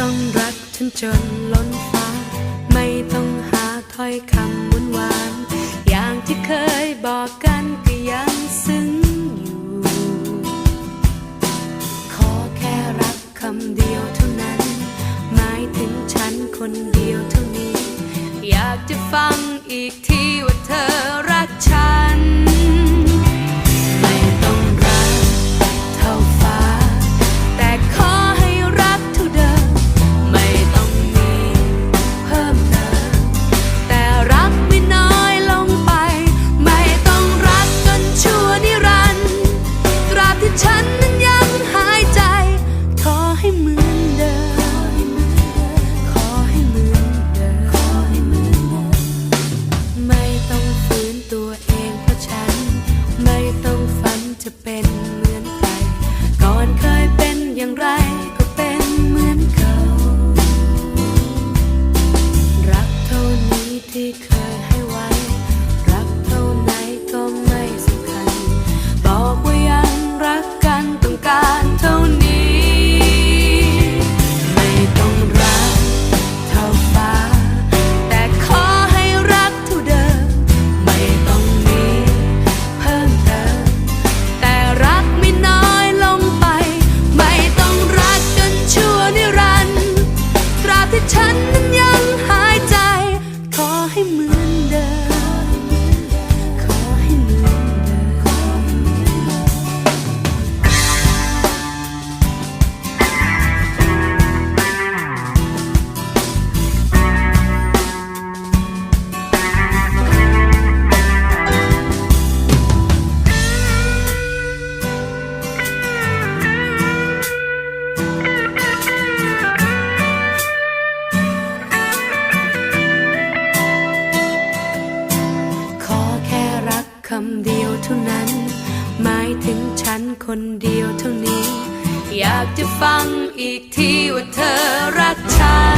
ต้องรักฉันจนล้นฟ้า ไม่ต้องหาถ้อยคำหวานหวานอย่างที่เคยบอกกันก็ยังซึ้งอยู่ ขอแค่รักคำเดียวเท่านั้น หมายถึงฉันคนเดียวเท่านี้ อยากจะฟังอีกทีว่าเธอ Because ท่านั้น หมายถึงฉันคนเดียวเท่านี้ อยากจะฟังอีกทีว่าเธอรักฉัน